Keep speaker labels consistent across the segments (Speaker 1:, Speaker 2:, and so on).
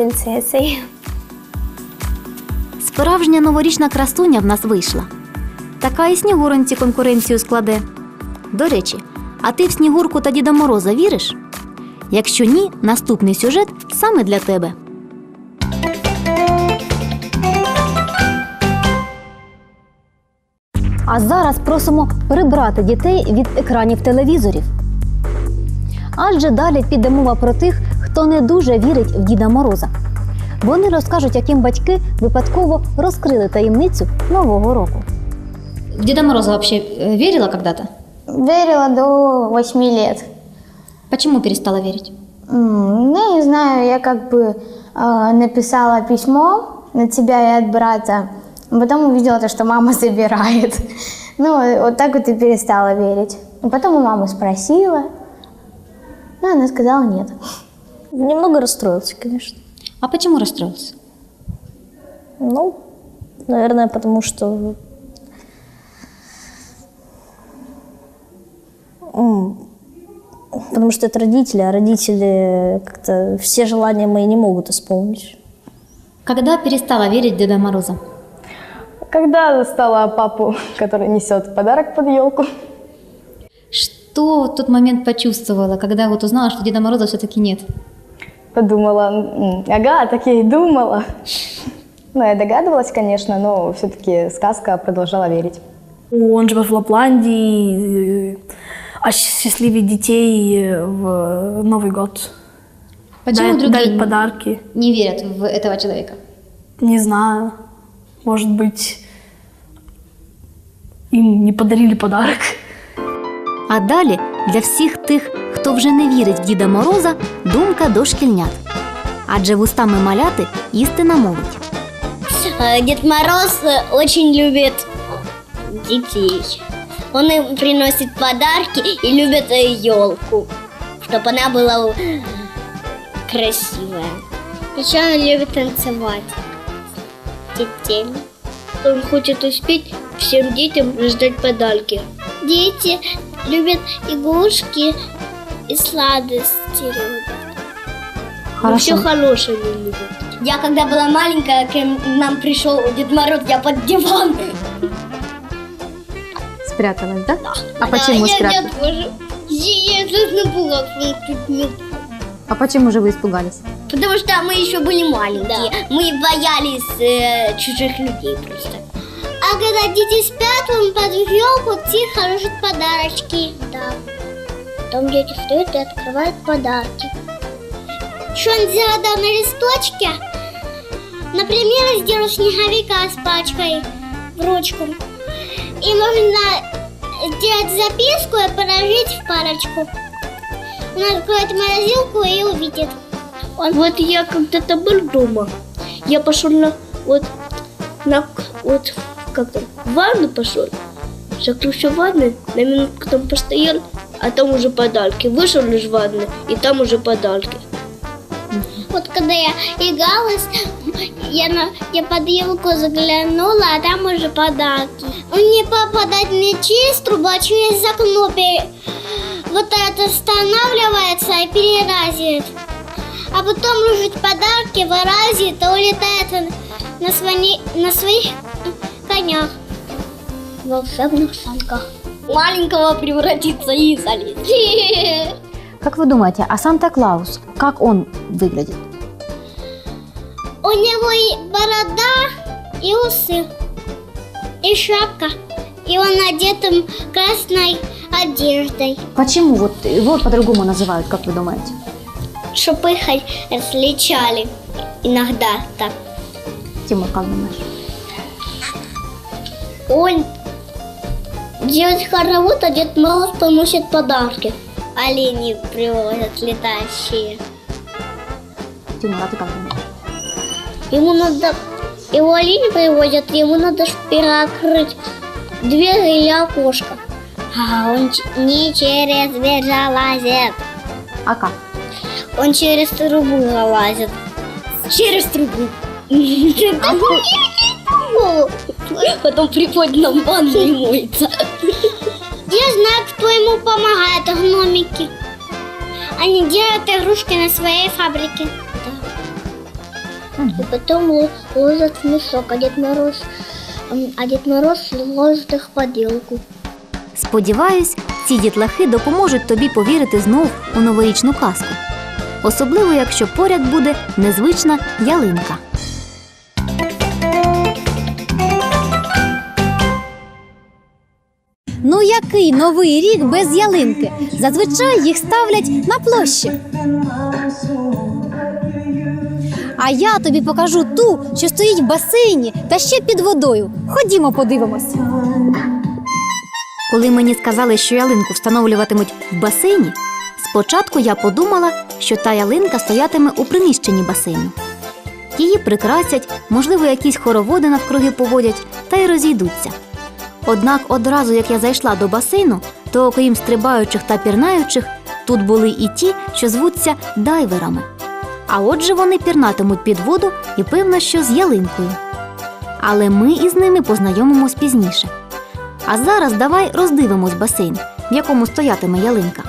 Speaker 1: принцессой.
Speaker 2: Справжня новорічна красуня в нас вийшла. Така і Снігуроньці конкуренцію складе. До речі, а ти в Снігурку та Діда Мороза віриш? Якщо ні, наступний сюжет саме для тебе. А зараз просимо прибрати дітей від екранів телевізорів. Адже далі піде мова про тих, хто не дуже вірить в Діда Мороза. Вони розкажуть, яким батьки випадково розкрили таємницю Нового року. В Деда Мороза вообще э, верила когда-то?
Speaker 1: Верила до 8 лет.
Speaker 2: Почему перестала верить?
Speaker 1: М, Ну, не знаю, я как бы э, написала письмо на тебя и от брата, а потом увидела то, что мама забирает. Ну, вот так вот и перестала верить. А Потом у мамы спросила, ну, она сказала нет.
Speaker 3: Немного расстроился, конечно.
Speaker 2: А почему расстроился?
Speaker 3: Ну, наверное, потому что... Потому что это родители, а родители как-то все желания мои не могут исполнить.
Speaker 2: Когда перестала верить Деда Мороза?
Speaker 4: Когда застала папу, который несет подарок под елку.
Speaker 2: Что в тот момент почувствовала, когда вот узнала, что Деда Мороза все-таки нет?
Speaker 4: Подумала, «М, ага, так я и думала. Ну, я догадывалась, конечно, но все-таки сказка продолжала верить.
Speaker 5: Он живет в Лапландии, э, осчастливит детей в Новый год.
Speaker 2: Почему
Speaker 5: Дает-
Speaker 2: другие
Speaker 5: дает подарки.
Speaker 2: не верят в этого человека?
Speaker 5: Не знаю, может быть, им не подарили подарок.
Speaker 2: А далі для всіх тих, хто вже не вірить в Діда Мороза, думка дошкільнят. Адже вустами маляти істина мовить.
Speaker 6: Э, Дед Мороз э, очень любит детей. Он им приносит подарки и любит елку, чтобы она была красивая. Еще он любит танцевать детей. Он хочет успеть всем детям раздать подарки. Дети любят игрушки и сладости любят. Все хорошее не любят. Я когда была маленькая, к нам пришел Дед Мороз, я под диван.
Speaker 2: Спряталась, да? А
Speaker 6: Да,
Speaker 2: почему
Speaker 6: я, я
Speaker 2: спряталась?
Speaker 6: тоже. Я, я тут была, тут не-
Speaker 2: А почему же вы испугались?
Speaker 6: Потому что мы еще были маленькие. Мы боялись э, чужих людей просто. А когда дети спят, он под елку тихо ложит подарочки. Да. Там дети встают и открывают подарки. Что он да, на листочке? Например, сделал снеговика с пачкой в ручку. И можно сделать записку и положить в парочку. Он откроет морозилку и увидит. Вот я когда-то был дома. Я пошел на вот на вот как там в ванну пошел. Закрылся в ванной, на минутку там постоял, а там уже подарки. Вышел из ванны, и там уже подарки. Вот когда я игралась, я, на, я под елку заглянула, а там уже подарки. Он не попадает не через трубу, а через окно. Вот это останавливается и переразит. А потом лежит подарки, вылазит и улетает на, свои, на своих конях. Волшебных санках. Маленького превратится и залезет.
Speaker 2: Как вы думаете, а Санта-Клаус, как он выглядит?
Speaker 6: У него и борода, и усы, и шапка. И он одет им красной одеждой.
Speaker 2: Почему вот его по-другому называют, как вы думаете?
Speaker 6: Чтобы их различали иногда так.
Speaker 2: Тимур, как думаешь?
Speaker 6: Он делает хоровод, а Дед Мороз приносит подарки. Олени привозят летающие.
Speaker 2: Тимур, а ты как думаешь?
Speaker 6: Ему надо... Его олени привозят, ему надо перекрыть дверь или окошко. А он не через дверь залазит.
Speaker 2: А как?
Speaker 6: Он через трубу залазит. Через трубу. Потом приходит на ванну и моется. Я знаю, кто ему помогает, гномики. Они делают игрушки на своей фабрике. И потом ложат в мешок, а Дед Мороз, а Дед Мороз ложит их в поделку.
Speaker 2: Сподіваюсь, ці дітлахи допоможуть тобі повірити знов у новорічну казку. Особливо, якщо поряд буде незвична ялинка. Ну який новий рік без ялинки? Зазвичай їх ставлять на площі. А я тобі покажу ту, що стоїть в басейні та ще під водою. Ходімо, подивимось. Коли мені сказали, що ялинку встановлюватимуть в басейні, спочатку я подумала, що та ялинка стоятиме у приміщенні басейну. Її прикрасять, можливо, якісь хороводи навкруги поводять та й розійдуться. Однак одразу як я зайшла до басейну, то окрім стрибаючих та пірнаючих, тут були і ті, що звуться дайверами. А отже, вони пірнатимуть під воду і певно, що з ялинкою. Але ми із ними познайомимось пізніше. А зараз давай роздивимось басейн, в якому стоятиме ялинка.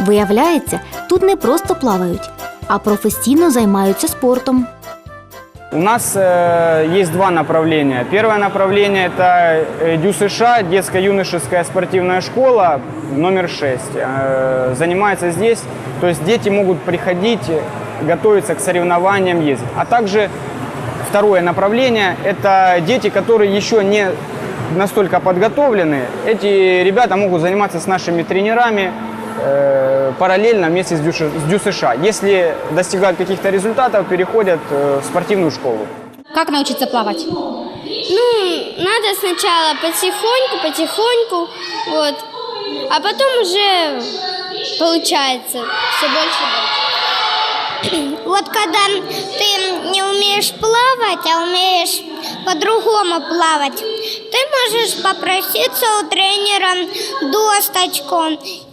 Speaker 2: Виявляється, тут не просто плавають, а професійно займаються спортом.
Speaker 7: У нас э, есть два направления. Первое направление – это э, ДЮСШ, детско-юношеская спортивная школа, номер 6. Э, занимается здесь, то есть дети могут приходить, готовиться к соревнованиям, ездить. А также второе направление – это дети, которые еще не настолько подготовлены. Эти ребята могут заниматься с нашими тренерами параллельно вместе с ДЮСШ, с ДЮСШ. Если достигают каких-то результатов, переходят э, в спортивную школу.
Speaker 2: Как научиться плавать?
Speaker 6: Ну, надо сначала потихоньку, потихоньку, вот, а потом уже получается все больше и больше. Вот когда ты не умеешь плавать, а умеешь по-другому плавать, ты можешь попроситься у тренера досточку.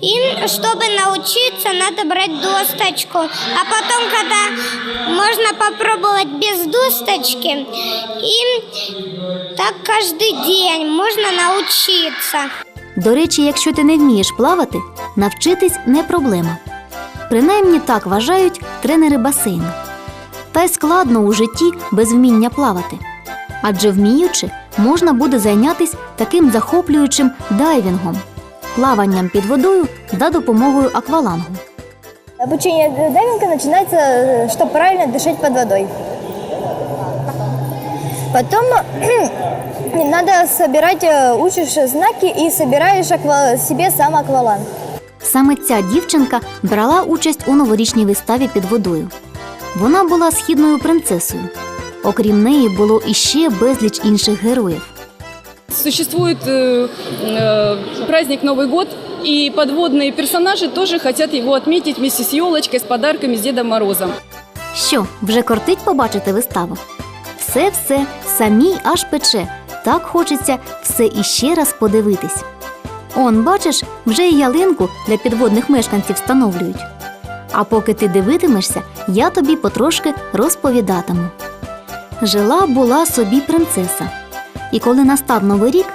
Speaker 6: И чтобы научиться, надо брать досточку. А потом, когда можно попробовать без досточки, и так каждый день можно научиться.
Speaker 2: До речі, якщо ти не вмієш плавати, навчитись не проблема. Принаймні так вважають тренери басейну. Та й складно у житті без вміння плавати. Адже вміючи, можна буде зайнятися таким захоплюючим дайвінгом плаванням під водою за допомогою аквалангу.
Speaker 3: Обучение дайвинга начинается, чтобы правильно дышать под водой. Потом надо собирать, э, учишь знаки и собираешь аква- себе сам акваланг.
Speaker 2: Саме ця дівчинка брала участь у новорічній виставі під водою. Вона була східною принцесою. Окрім неї було іще безліч інших героїв.
Speaker 8: Существует э, э, праздник Новый год, и подводные персонажи тоже хотят его отметить вместе с елочкой, с подарками, с Дедом Морозом.
Speaker 2: Що, вже кортить побачити виставу? Все все самій аж пече. Так хочеться все іще раз подивитись. Он, бачиш, вже і ялинку для підводних мешканців встановлюють. А поки ти дивитимешся, я тобі потрошки розповідатиму. Жила була собі принцеса. І коли настав новий рік,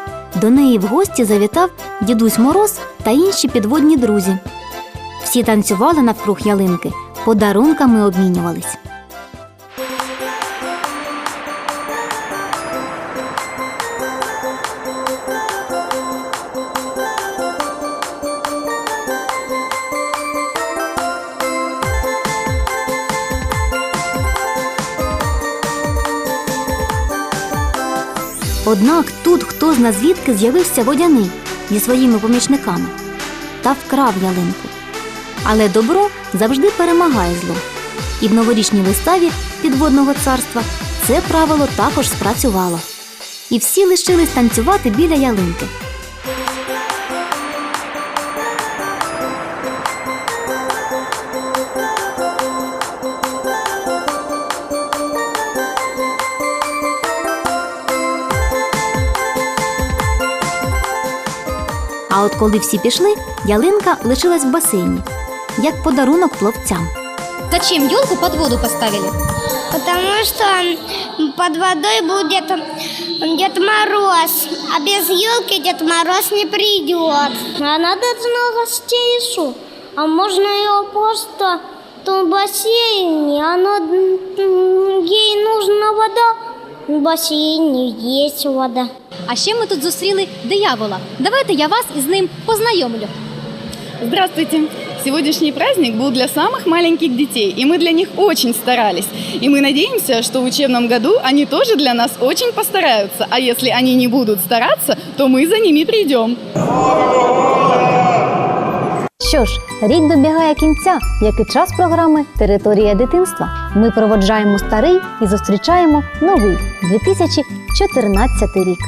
Speaker 2: до неї в гості завітав дідусь Мороз та інші підводні друзі. Всі танцювали навкруг ялинки, подарунками обмінювались. Однак тут хто зна звідки з'явився водяний зі своїми помічниками та вкрав ялинку. Але добро завжди перемагає зло. І в новорічній виставі підводного царства це правило також спрацювало. І всі лишились танцювати біля ялинки. А от коли всі пішли, ялинка лишилась в басейні, як подарунок пловцям. Зачем елку под воду поставили?
Speaker 6: Потому что под водой будет Дед Мороз, а без елки Дед Мороз не придет. Она должна шо? А можно ее просто в том бассейне, она ей вода, в бассейне есть вода.
Speaker 2: А ще ми тут зустріли диявола. Давайте я вас із ним познайомлю.
Speaker 8: Здравствуйте! Сегодняшний праздник был для самых маленьких детей, и мы для них очень старались. И мы надеемся, что в учебном году они тоже для нас очень постараются. А если они не будут стараться, то мы за ними придем.
Speaker 2: Що ж, рік добігає кінця, як і час програми Територія дитинства. Ми проводжаємо старий і зустрічаємо новий 2014 рік.